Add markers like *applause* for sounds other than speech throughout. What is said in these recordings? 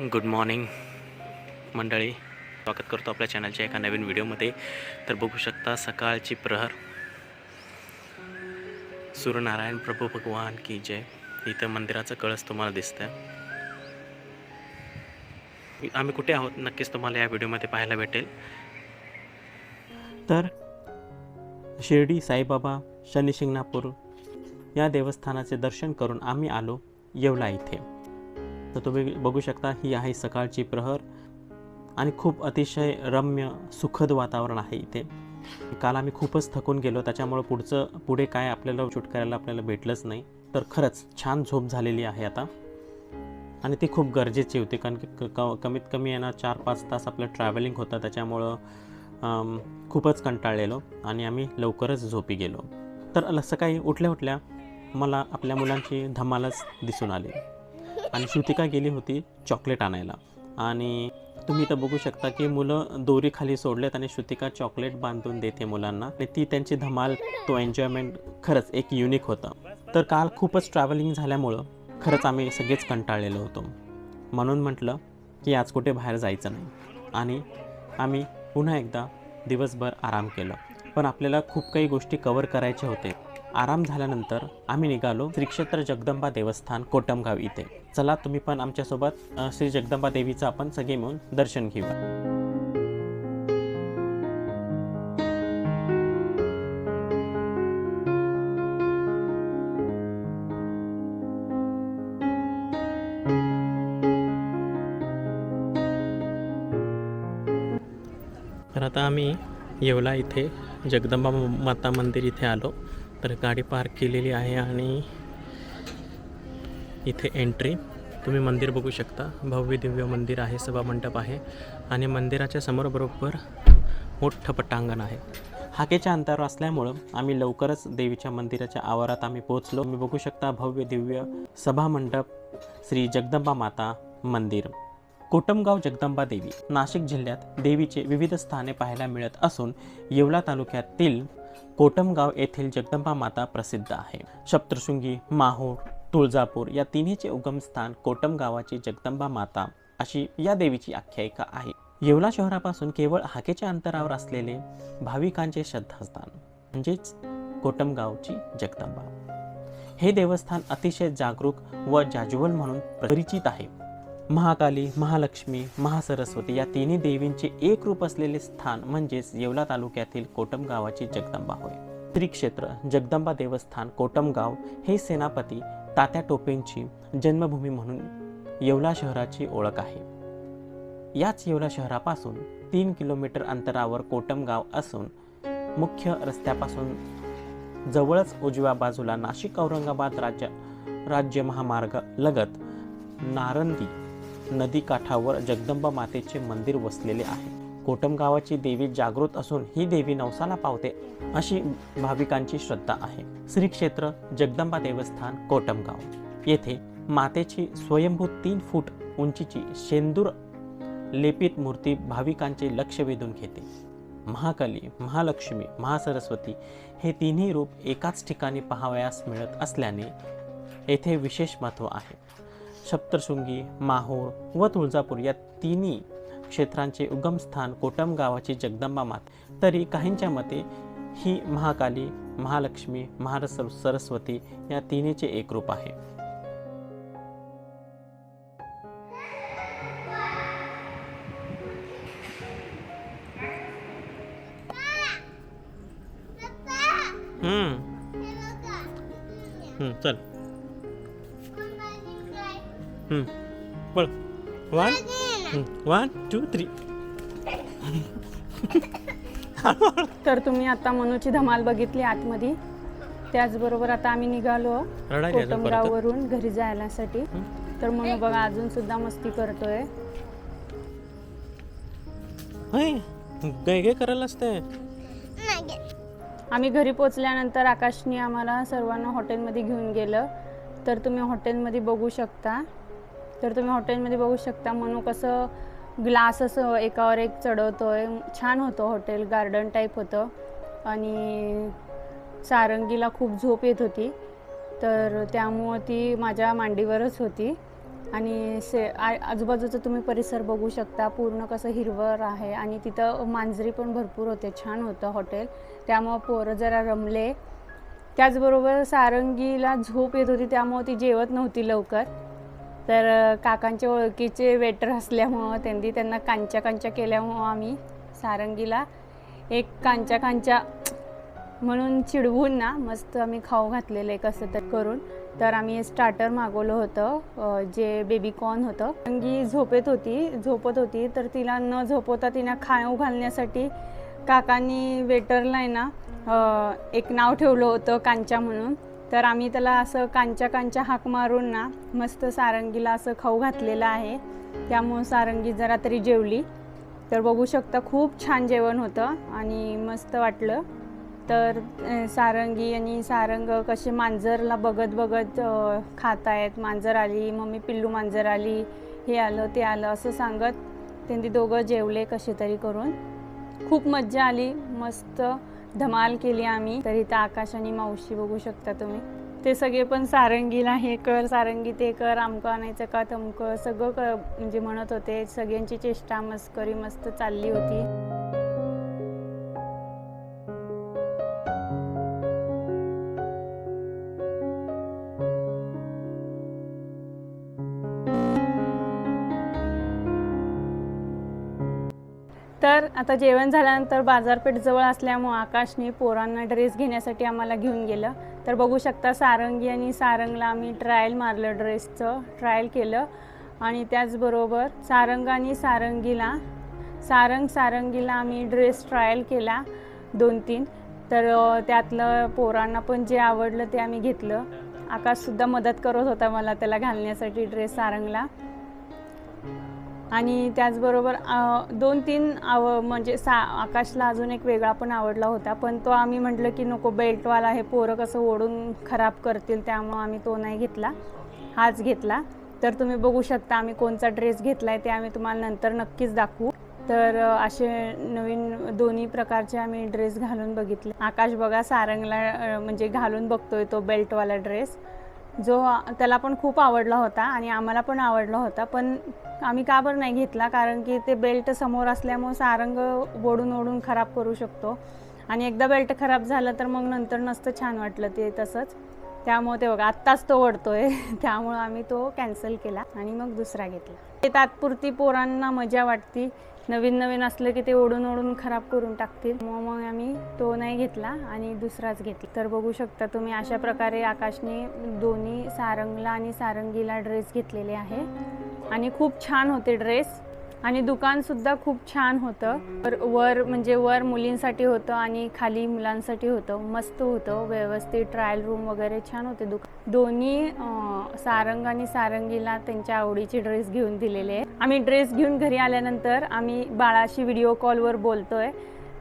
Good morning मंडळी. स्वागत करतो आपल्या चॅनलच्या एका नवीन व्हिडिओमध्ये. तर बघू शकता सकाळची प्रहर. सूर्यनारायण प्रभू भगवान की जय. इथं मंदिराचं कळस तुम्हाला दिसतं आम्ही कुठे आहोत? नक्कीच तुम्हाला या व्हिडिओमध्ये पाहायला भेटेल. तर शिर्डी साईबाबा शनिशिंगणापूर या देवस्थानाचे दर्शन करून आम्ही आलो येवला इथे. तर तुम्ही बघू शकता ही आहे सकाळची प्रहर आणि खूप अतिशय रम्य सुखद वातावरण आहे इथे. काल आम्ही खूपच थकून गेलो त्याच्यामुळं पुढचं पुढे काय आपल्याला शूट करायला आपल्याला भेटलंच नाही. तर खरंच छान झोप झालेली आहे आता. आणि ती खूप गरजेची होती कारण की क- क- कमीत कमी आहे ना चार पाच तास आपलं ट्रॅव्हलिंग होतं त्याच्यामुळं खूपच कंटाळलेलो आणि आम्ही लवकरच झोपी गेलो. तर सकाळी उठल्या उठल्या मला आपल्या मुलांची धमालच दिसून आली. आणि श्रुतिका गेली होती चॉकलेट आणायला. आणि तुम्ही इथं बघू शकता की मुलं दोरी खाली सोडलेत आणि श्रुतिका चॉकलेट बांधून देते मुलांना. आणि ती त्यांची धमाल तो एन्जॉयमेंट खरंच एक युनिक होतं. तर काल खूपच ट्रॅव्हलिंग झाल्यामुळं खरंच आम्ही सगळेच कंटाळलेलो होतो. म्हणून म्हटलं की आज कुठे बाहेर जायचं नाही. आणि आम्ही पुन्हा एकदा दिवसभर आराम केलं. पण आपल्याला खूप काही गोष्टी कवर करायचे होते आराम झाल्यानंतर आम्ही निघालो श्री क्षेत्र जगदंबा देवस्थान कोटमगाव इथे. चला तुम्ही पण आमच्यासोबत श्री जगदंबा देवीचं आपण सगळे मिळून दर्शन घेऊया तर आता आम्ही येवला इथे जगदंबा माता मंदिर इथे आलो. तर गाडी पार्क केलेली आहे आणि इथे एंट्री. तुम्ही मंदिर बघू शकता. भव्य दिव्य मंदिर आहे सभा मंडप आहे आणि मंदिराच्या समोर बरोबर मोठं पटांगण आहे. हाकेच्या अंतरावर असल्यामुळं आम्ही लवकरच देवीच्या मंदिराच्या आवारात आम्ही पोहोचलो. मी बघू शकता भव्य दिव्य सभामंडप श्री जगदंबा माता मंदिर. कोटमगाव जगदंबा देवी. नाशिक जिल्ह्यात देवीचे विविध स्थाने पाहायला मिळत असून येवला तालुक्यातील कोटमगाव येथील जगदंबा माता प्रसिद्ध आहे. सप्तशृंगी माहूर तुळजापूर या तिन्हीचे उगमस्थान कोटमगावाची जगदंबा माता अशी या देवीची आख्यायिका आहे. येवला शहरापासून केवळ हाकेच्या अंतरावर असलेले भाविकांचे श्रद्धास्थान म्हणजेच कोटमगावची जगदंबा. हे देवस्थान अतिशय जागरूक व जाज्वल म्हणून परिचित आहे. महाकाली महालक्ष्मी महासरस्वती या तिन्ही देवींचे एक रूप असलेले स्थान म्हणजेच येवला तालुक्यातील कोटमगावाची जगदंबा होय. श्रीक्षेत्र जगदंबा देवस्थान कोटमगाव हे सेनापती तात्या टोपेंची जन्मभूमी म्हणून येवला शहराची ओळख आहे. याच येवला शहरापासून तीन किलोमीटर अंतरावर कोटमगाव असून मुख्य रस्त्यापासून जवळच उजव्या बाजूला नाशिक औरंगाबाद राज्य राज्य महामार्ग लगत नारंदी नदी काठावर जगदंबा मातेचे मंदिर वसलेले आहे. कोटम गावाची देवी जागृत असून ही देवी नवसाला पावते अशी भाविकांची श्रद्धा आहे. श्री क्षेत्र जगदंबा देवस्थान कोटमगाव येथे मातेची स्वयंभू तीन फूट उंचीची शेंदूर लेपित मूर्ती भाविकांचे लक्ष वेधून घेते. महाकाली महालक्ष्मी महासरस्वती हे तिन्ही रूप एकाच ठिकाणी पाहावयास मिळत असल्याने येथे विशेष महत्त्व आहे. सप्तशृंगी माहूर व तुळजापूर या तिन्ही क्षेत्रांचे उगमस्थान कोटम गावाची जगदंबा मात. तरी काहींच्या मते ही महाकाली महालक्ष्मी महारस सरस्वती या तिन्हीचे एक रूप आहे. हम्म, बोल वन वन टू थ्री तर तुम्ही आता मनूची धमाल बघितली आतमध्ये. त्याचबरोबर आता आम्ही निघालो रडायला अजून परत. कोटमगाववरून घरी जायसाठी हं? तर मनू बघा अजून सुद्धा मस्ती करतोय. होय. गाय करायला असते आम्ही घरी पोचल्यानंतर आकाशने आम्हाला सर्वांना हॉटेलमध्ये घेऊन गेलं. तर तुम्ही हॉटेलमध्ये बघू शकता. तर तुम्ही हॉटेलमध्ये बघू शकता मनू कसं ग्लास असं एकावर एक चढवतोय. छान होतं हॉटेल गार्डन टाईप होतं. आणि सारंगीला खूप झोप येत होती. तर त्यामुळं ती माझ्या मांडीवरच होती. आणि से आ- आजूबाजूचा तुम्ही परिसर बघू शकता. पूर्ण कसं हिरवळ आहे आणि तिथं मांजरी पण भरपूर होते. छान होतं हॉटेल. त्यामुळं पोरं जरा रमले. त्याचबरोबर सारंगीला झोप येत होती. त्यामुळं ती जेवत नव्हती लवकर. तर काकांच्या ओळखीचे वेटर असल्यामुळं त्यांनी त्यांना कांच्या कांच्या केल्यामुळं आम्ही सारंगीला एक कांच्या कांच्या म्हणून चिडवून ना मस्त आम्ही खाऊ घातलेलं आहे कसं तर करून. तर आम्ही स्टार्टर मागवलं होतं जे बेबी कॉर्न होतं. अंगी झोपेत होती झोपत होती तर तिला न झोपवता तिला खाऊ घालण्यासाठी काकांनी वेटरला आहे ना एक नाव ठेवलं होतं कांच्या म्हणून. तर आम्ही त्याला असं कांच्या कांच्या हाक मारून ना मस्त सारंगीला असं खाऊ घातलेलं आहे. त्यामुळं सारंगी जरा तरी जेवली. तर बघू शकता खूप छान जेवण होतं आणि मस्त वाटलं. तर सारंगी आणि सारंग कसे मांजरला बघत बघत खात आहेत मांजर आली मम्मी पिल्लू मांजर आली हे आलं ते आलं असं सांगत. त्यांनी दोघं जेवले कसे तरी करून. खूप मज्जा आली मस्त. धमाल केली आम्ही. तर इथं आकाश आणि मावशी बघू शकता तुम्ही. ते सगळे पण सारंगीला हे कर सारंगी ते कर आमकं आणायचं का तमकं? सगळं क म्हणजे म्हणत होते. सगळ्यांची चेष्टा मस्करी मस्त चालली होती. आता जेवण झाल्यानंतर बाजारपेठ जवळ असल्यामुळं आकाशने पोरांना ड्रेस घेण्यासाठी आम्हाला घेऊन गेलं. तर बघू शकता सारंगी आणि सारंगला आम्ही ट्रायल मारलं ड्रेसचं ट्रायल केलं. आणि त्याचबरोबर सारंग आणि सारंगीला सारंग सारंगीला आम्ही ड्रेस ट्रायल केला दोन तीन तर त्यातलं पोरांना पण जे आवडलं ते आम्ही घेतलं. आकाशसुद्धा मदत करत होता मला त्याला घालण्यासाठी ड्रेस सारंगला. आणि त्याचबरोबर दोन तीन आव म्हणजे सा आकाशला अजून एक वेगळा पण आवडला होता. पण तो आम्ही म्हटलं की नको बेल्टवाला हे पोरं कसं ओढून खराब करतील त्यामुळं आम्ही तो नाही घेतला. हाच घेतला. तर तुम्ही बघू शकता आम्ही कोणचा ड्रेस घेतला आहे ते आम्ही तुम्हाला नंतर नक्कीच दाखवू. तर असे नवीन दोन्ही प्रकारचे आम्ही ड्रेस घालून बघितले. आकाश बघा सारंगला म्हणजे घालून बघतोय तो बेल्टवाला ड्रेस. जो त्याला पण खूप आवडला होता आणि आम्हाला पण आवडला होता. पण आम्ही का बरं नाही घेतला? कारण की ते बेल्ट समोर असल्यामुळे सारंग ओढून ओढून खराब करू शकतो. आणि एकदा बेल्ट खराब झालं तर मग नंतर नसतं छान वाटलं ते तसंच. त्यामुळे ते बघा आत्ताच तो ओढतोय. *laughs* त्यामुळं आम्ही तो कॅन्सल केला आणि मग दुसरा घेतला. ते तात्पुरती पोरांना मजा वाटती. नवीन नवीन असलं की ते ओढून ओढून खराब करून टाकतील. मग मग आम्ही तो नाही घेतला आणि दुसराच घेतला. तर बघू शकता तुम्ही अशा प्रकारे आकाशने दोन्ही सारंगला आणि सारंगीला ड्रेस घेतलेले आहे. आणि खूप छान होते ड्रेस आणि दुकानसुद्धा खूप छान होतं. वर वर म्हणजे वर मुलींसाठी होतं आणि खाली मुलांसाठी होतं. मस्त होतं व्यवस्थित ट्रायल रूम वगैरे छान होते दुकान. दोन्ही सारंग आणि सारंगीला त्यांच्या आवडीचे ड्रेस घेऊन दिलेले. आहे आम्ही ड्रेस घेऊन घरी आल्यानंतर आम्ही बाळाशी व्हिडिओ कॉलवर बोलतोय.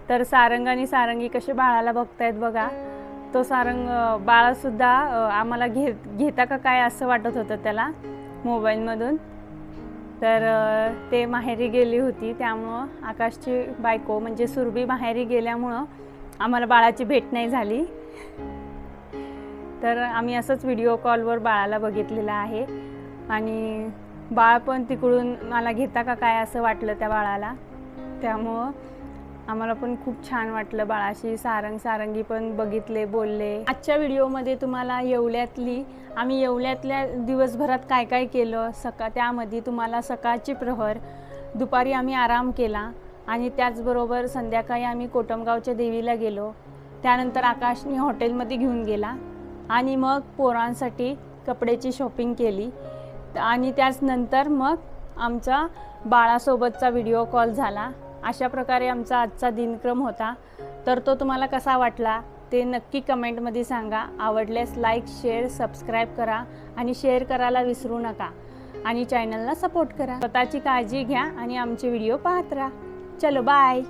तर सारंग आणि सारंगी कसे बाळाला बघतायत बघा. तो सारंग बाळासुद्धा आम्हाला घे घेता का काय असं वाटत होतं त्याला मोबाईलमधून. तर ते माहेरी गेली होती. त्यामुळं आकाशची बायको म्हणजे सुरभी माहेरी गेल्यामुळं आम्हाला बाळाची भेट नाही झाली. तर आम्ही असंच व्हिडिओ कॉलवर बाळाला बघितलेलं आहे. आणि बाळ पण तिकडून मला घेता का काय असं वाटलं त्या बाळाला. त्यामुळं आम्हाला पण खूप छान वाटलं बाळाशी सारंग सारंगी पण बघितले बोलले. आजच्या व्हिडिओमध्ये तुम्हाला येवल्यातली आम्ही येवल्यातल्या दिवसभरात काय काय केलं सका त्यामध्ये तुम्हाला सकाळची प्रहर दुपारी आम्ही आराम केला आणि त्याचबरोबर संध्याकाळी आम्ही कोटमगावच्या देवीला गेलो. त्यानंतर आकाशने हॉटेलमध्ये घेऊन गेला आणि मग पोरांसाठी कपड्याची शॉपिंग केली. आणि त्याचनंतर मग आमचा बाळासोबतचा व्हिडिओ कॉल झाला. अशा प्रकारे आमचा आजचा दिनक्रम होता. तर तो तुम्हाला कसा वाटला ते नक्की कमेंटमध्ये सांगा. आवडल्यास लाईक शेअर सबस्क्राईब करा आणि शेअर करायला विसरू नका. आणि चॅनलला सपोर्ट करा. स्वतःची काळजी घ्या आणि आमचे व्हिडिओ पाहत राहा. चलो बाय